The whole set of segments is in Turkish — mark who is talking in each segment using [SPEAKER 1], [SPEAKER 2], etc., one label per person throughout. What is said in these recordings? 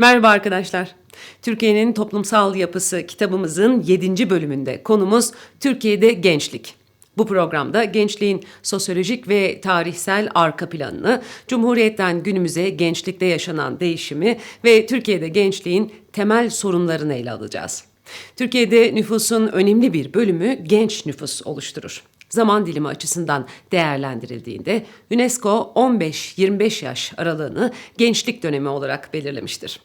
[SPEAKER 1] Merhaba arkadaşlar. Türkiye'nin toplumsal yapısı kitabımızın 7. bölümünde konumuz Türkiye'de gençlik. Bu programda gençliğin sosyolojik ve tarihsel arka planını, Cumhuriyet'ten günümüze gençlikte yaşanan değişimi ve Türkiye'de gençliğin temel sorunlarını ele alacağız. Türkiye'de nüfusun önemli bir bölümü genç nüfus oluşturur. Zaman dilimi açısından değerlendirildiğinde UNESCO 15-25 yaş aralığını gençlik dönemi olarak belirlemiştir.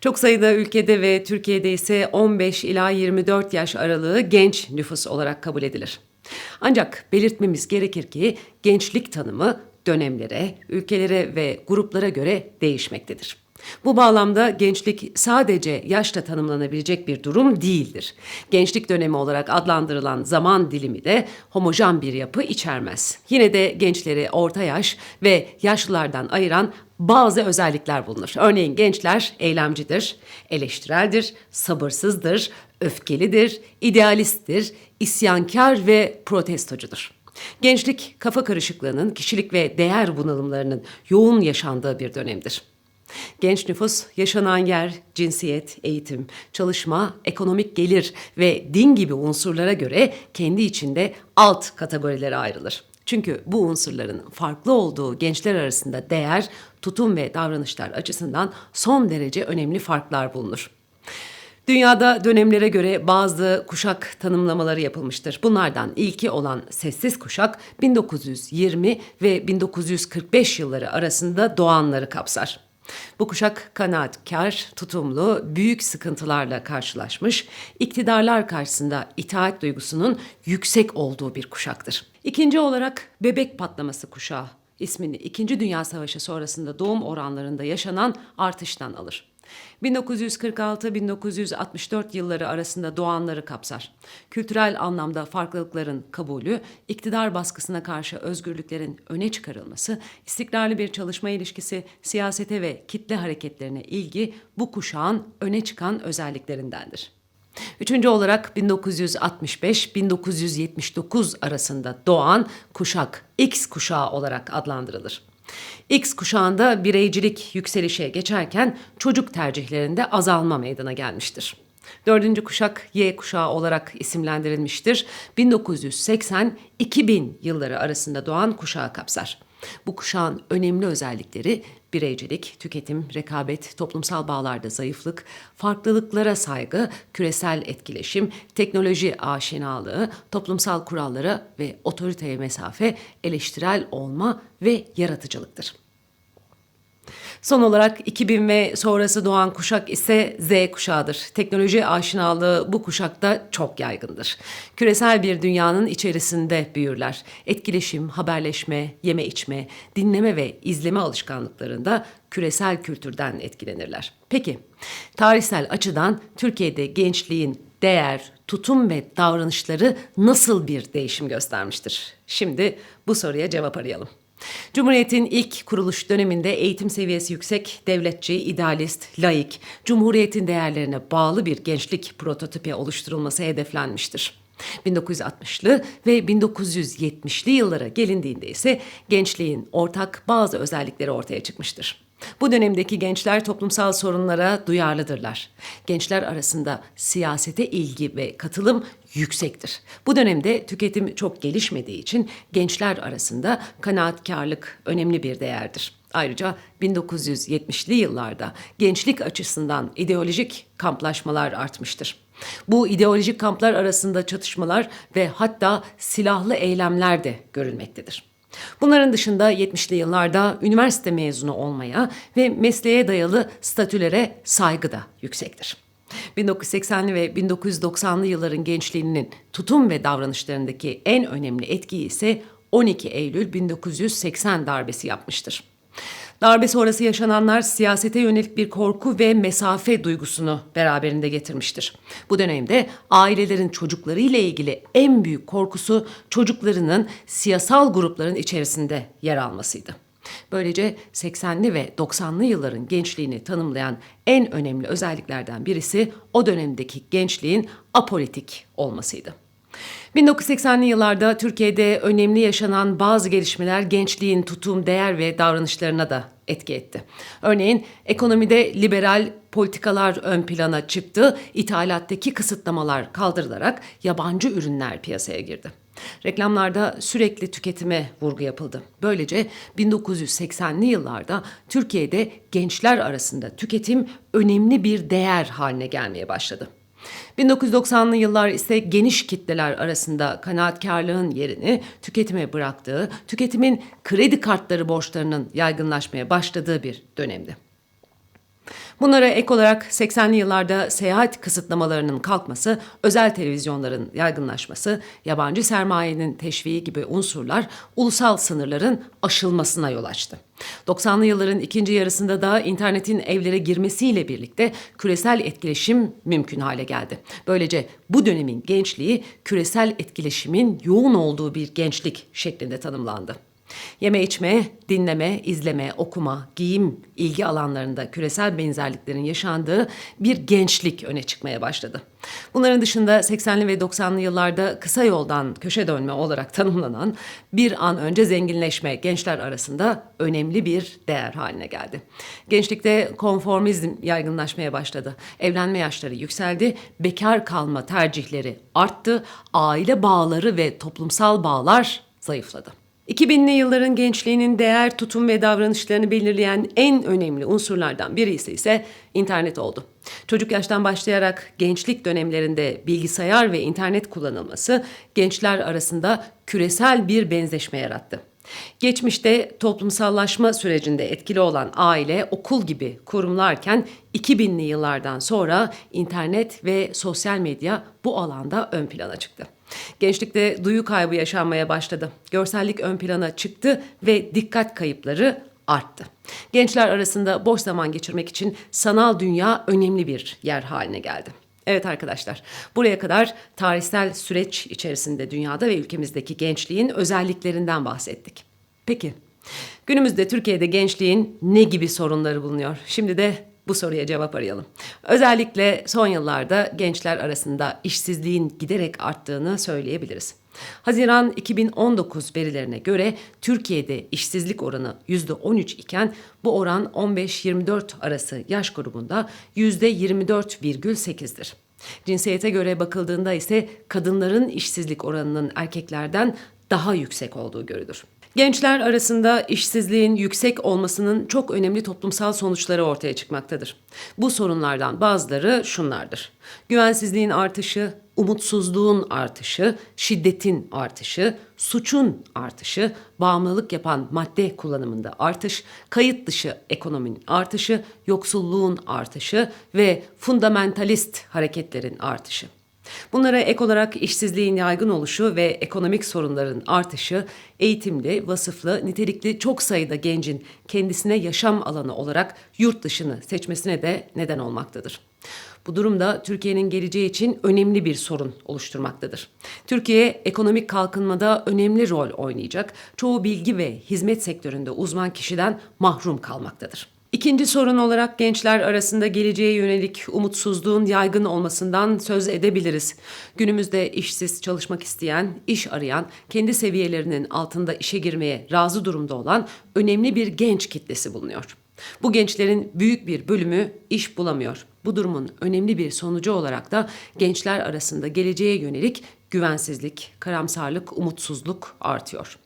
[SPEAKER 1] Çok sayıda ülkede ve Türkiye'de ise 15 ila 24 yaş aralığı genç nüfus olarak kabul edilir. Ancak belirtmemiz gerekir ki gençlik tanımı dönemlere, ülkelere ve gruplara göre değişmektedir. Bu bağlamda gençlik sadece yaşla tanımlanabilecek bir durum değildir. Gençlik dönemi olarak adlandırılan zaman dilimi de homojen bir yapı içermez. Yine de gençleri orta yaş ve yaşlılardan ayıran bazı özellikler bulunur. Örneğin gençler eylemcidir, eleştireldir, sabırsızdır, öfkelidir, idealisttir, isyankar ve protestocudur. Gençlik kafa karışıklığının, kişilik ve değer bunalımlarının yoğun yaşandığı bir dönemdir. Genç nüfus yaşanan yer, cinsiyet, eğitim, çalışma, ekonomik gelir ve din gibi unsurlara göre kendi içinde alt kategorilere ayrılır. Çünkü bu unsurların farklı olduğu gençler arasında değer, tutum ve davranışlar açısından son derece önemli farklar bulunur. Dünyada dönemlere göre bazı kuşak tanımlamaları yapılmıştır. Bunlardan ilki olan sessiz kuşak 1920 ve 1945 yılları arasında doğanları kapsar. Bu kuşak kanaatkar, tutumlu, büyük sıkıntılarla karşılaşmış, iktidarlar karşısında itaat duygusunun yüksek olduğu bir kuşaktır. İkinci olarak bebek patlaması kuşağı ismini İkinci Dünya Savaşı sonrasında doğum oranlarında yaşanan artıştan alır. 1946-1964 yılları arasında doğanları kapsar. Kültürel anlamda farklılıkların kabulü, iktidar baskısına karşı özgürlüklerin öne çıkarılması, istikrarlı bir çalışma ilişkisi, siyasete ve kitle hareketlerine ilgi bu kuşağın öne çıkan özelliklerindendir. Üçüncü olarak 1965-1979 arasında doğan kuşak X kuşağı olarak adlandırılır. X kuşağında bireycilik yükselişe geçerken çocuk tercihlerinde azalma meydana gelmiştir. Dördüncü kuşak Y kuşağı olarak isimlendirilmiştir. 1980-2000 yılları arasında doğan kuşağı kapsar. Bu kuşağın önemli özellikleri bireycilik, tüketim, rekabet, toplumsal bağlarda zayıflık, farklılıklara saygı, küresel etkileşim, teknoloji aşinalığı, toplumsal kurallara ve otoriteye mesafe, eleştirel olma ve yaratıcılıktır. Son olarak 2000 ve sonrası doğan kuşak ise Z kuşağıdır. Teknoloji aşinalığı bu kuşakta çok yaygındır. Küresel bir dünyanın içerisinde büyürler. Etkileşim, haberleşme, yeme içme, dinleme ve izleme alışkanlıklarında küresel kültürden etkilenirler. Peki, tarihsel açıdan Türkiye'de gençliğin değer, tutum ve davranışları nasıl bir değişim göstermiştir? Şimdi bu soruya cevap arayalım. Cumhuriyet'in ilk kuruluş döneminde eğitim seviyesi yüksek, devletçi, idealist, laik, Cumhuriyet'in değerlerine bağlı bir gençlik prototipi oluşturulması hedeflenmiştir. 1960'lı ve 1970'li yıllara gelindiğinde ise gençliğin ortak bazı özellikleri ortaya çıkmıştır. Bu dönemdeki gençler toplumsal sorunlara duyarlıdırlar. Gençler arasında siyasete ilgi ve katılım yüksektir. Bu dönemde tüketim çok gelişmediği için gençler arasında kanaatkarlık önemli bir değerdir. Ayrıca 1970'li yıllarda gençlik açısından ideolojik kamplaşmalar artmıştır. Bu ideolojik kamplar arasında çatışmalar ve hatta silahlı eylemler de görülmektedir. Bunların dışında 70'li yıllarda üniversite mezunu olmaya ve mesleğe dayalı statülere saygı da yüksektir. 1980'li ve 1990'lı yılların gençliğinin tutum ve davranışlarındaki en önemli etkiyi ise 12 Eylül 1980 darbesi yapmıştır. Darbe sonrası yaşananlar siyasete yönelik bir korku ve mesafe duygusunu beraberinde getirmiştir. Bu dönemde ailelerin çocukları ile ilgili en büyük korkusu çocuklarının siyasal grupların içerisinde yer almasıydı. Böylece 80'li ve 90'lı yılların gençliğini tanımlayan en önemli özelliklerden birisi o dönemdeki gençliğin apolitik olmasıydı. 1980'li yıllarda Türkiye'de önemli yaşanan bazı gelişmeler gençliğin tutum, değer ve davranışlarına da etki etti. Örneğin ekonomide liberal politikalar ön plana çıktı, ithalattaki kısıtlamalar kaldırılarak yabancı ürünler piyasaya girdi. Reklamlarda sürekli tüketime vurgu yapıldı. Böylece 1980'li yıllarda Türkiye'de gençler arasında tüketim önemli bir değer haline gelmeye başladı. 1990'lı yıllar ise geniş kitleler arasında kanaatkarlığın yerini tüketime bıraktığı, tüketimin kredi kartları borçlarının yaygınlaşmaya başladığı bir dönemdi. Bunlara ek olarak 80'li yıllarda seyahat kısıtlamalarının kalkması, özel televizyonların yaygınlaşması, yabancı sermayenin teşviği gibi unsurlar ulusal sınırların aşılmasına yol açtı. 90'lı yılların ikinci yarısında da internetin evlere girmesiyle birlikte küresel etkileşim mümkün hale geldi. Böylece bu dönemin gençliği küresel etkileşimin yoğun olduğu bir gençlik şeklinde tanımlandı. Yeme içme, dinleme, izleme, okuma, giyim, ilgi alanlarında küresel benzerliklerin yaşandığı bir gençlik öne çıkmaya başladı. Bunların dışında 80'li ve 90'lı yıllarda kısa yoldan köşe dönme olarak tanımlanan bir an önce zenginleşme gençler arasında önemli bir değer haline geldi. Gençlikte konformizm yaygınlaşmaya başladı. Evlenme yaşları yükseldi, bekar kalma tercihleri arttı, aile bağları ve toplumsal bağlar zayıfladı. 2000'li yılların gençliğinin değer, tutum ve davranışlarını belirleyen en önemli unsurlardan birisi ise internet oldu. Çocuk yaştan başlayarak gençlik dönemlerinde bilgisayar ve internet kullanılması gençler arasında küresel bir benzeşme yarattı. Geçmişte toplumsallaşma sürecinde etkili olan aile, okul gibi kurumlarken 2000'li yıllardan sonra internet ve sosyal medya bu alanda ön plana çıktı. Gençlikte duyu kaybı yaşanmaya başladı. Görsellik ön plana çıktı ve dikkat kayıpları arttı. Gençler arasında boş zaman geçirmek için sanal dünya önemli bir yer haline geldi. Evet arkadaşlar, buraya kadar tarihsel süreç içerisinde dünyada ve ülkemizdeki gençliğin özelliklerinden bahsettik. Peki, günümüzde Türkiye'de gençliğin ne gibi sorunları bulunuyor? Şimdi de bu soruya cevap arayalım. Özellikle son yıllarda gençler arasında işsizliğin giderek arttığını söyleyebiliriz. Haziran 2019 verilerine göre Türkiye'de işsizlik oranı %13 iken bu oran 15-24 arası yaş grubunda %24,8'dir. Cinsiyete göre bakıldığında ise kadınların işsizlik oranının erkeklerden daha yüksek olduğu görülür. Gençler arasında işsizliğin yüksek olmasının çok önemli toplumsal sonuçları ortaya çıkmaktadır. Bu sorunlardan bazıları şunlardır. Güvensizliğin artışı, umutsuzluğun artışı, şiddetin artışı, suçun artışı, bağımlılık yapan madde kullanımında artış, kayıt dışı ekonominin artışı, yoksulluğun artışı ve fundamentalist hareketlerin artışı. Bunlara ek olarak işsizliğin yaygın oluşu ve ekonomik sorunların artışı, eğitimli, vasıflı, nitelikli çok sayıda gencin kendisine yaşam alanı olarak yurt dışını seçmesine de neden olmaktadır. Bu durumda Türkiye'nin geleceği için önemli bir sorun oluşturmaktadır. Türkiye ekonomik kalkınmada önemli rol oynayacak. Çoğu bilgi ve hizmet sektöründe uzman kişiden mahrum kalmaktadır. İkinci sorun olarak gençler arasında geleceğe yönelik umutsuzluğun yaygın olmasından söz edebiliriz. Günümüzde işsiz çalışmak isteyen, iş arayan, kendi seviyelerinin altında işe girmeye razı durumda olan önemli bir genç kitlesi bulunuyor. Bu gençlerin büyük bir bölümü iş bulamıyor. Bu durumun önemli bir sonucu olarak da gençler arasında geleceğe yönelik güvensizlik, karamsarlık, umutsuzluk artıyor.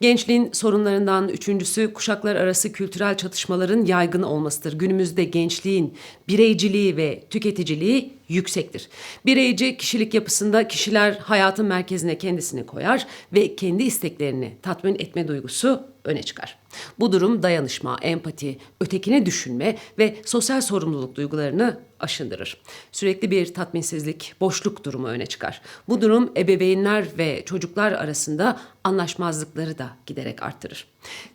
[SPEAKER 1] Gençliğin sorunlarından üçüncüsü kuşaklar arası kültürel çatışmaların yaygın olmasıdır. Günümüzde gençliğin bireyciliği ve tüketiciliği yüksektir. Bireyci kişilik yapısında kişiler hayatın merkezine kendisini koyar ve kendi isteklerini tatmin etme duygusu öne çıkar. Bu durum dayanışma, empati, ötekini düşünme ve sosyal sorumluluk duygularını aşındırır. Sürekli bir tatminsizlik, boşluk durumu öne çıkar. Bu durum ebeveynler ve çocuklar arasında anlaşmazlıkları da giderek arttırır.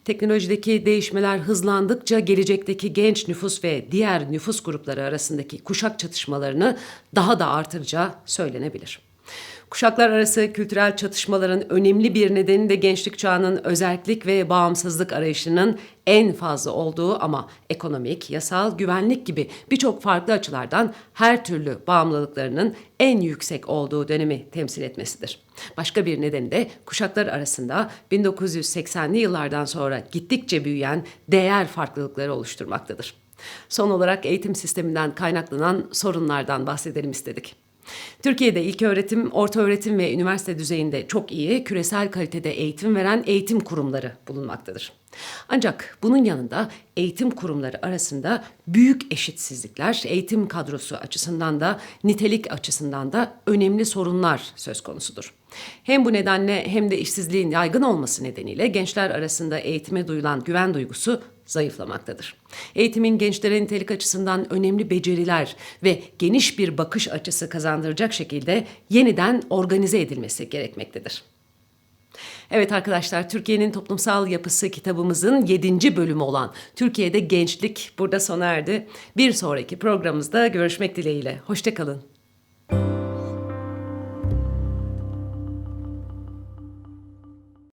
[SPEAKER 1] Teknolojideki değişmeler hızlandıkça gelecekteki genç nüfus ve diğer nüfus grupları arasındaki kuşak çatışmalarını daha da artıracağı söylenebilir. Kuşaklar arası kültürel çatışmaların önemli bir nedeni de gençlik çağının özellik ve bağımsızlık arayışının en fazla olduğu ama ekonomik, yasal, güvenlik gibi birçok farklı açılardan her türlü bağımlılıklarının en yüksek olduğu dönemi temsil etmesidir. Başka bir nedeni de kuşaklar arasında 1980'li yıllardan sonra gittikçe büyüyen değer farklılıkları oluşturmaktadır. Son olarak eğitim sisteminden kaynaklanan sorunlardan bahsedelim istedik. Türkiye'de ilk öğretim, orta öğretim ve üniversite düzeyinde çok iyi, küresel kalitede eğitim veren eğitim kurumları bulunmaktadır. Ancak bunun yanında eğitim kurumları arasında büyük eşitsizlikler, eğitim kadrosu açısından da nitelik açısından da önemli sorunlar söz konusudur. Hem bu nedenle hem de işsizliğin yaygın olması nedeniyle gençler arasında eğitime duyulan güven duygusu zayıflamaktadır. Eğitimin gençlere nitelik açısından önemli beceriler ve geniş bir bakış açısı kazandıracak şekilde yeniden organize edilmesi gerekmektedir. Evet arkadaşlar Türkiye'nin toplumsal yapısı kitabımızın 7. bölümü olan Türkiye'de gençlik burada sona erdi. Bir sonraki programımızda görüşmek dileğiyle. Hoşçakalın.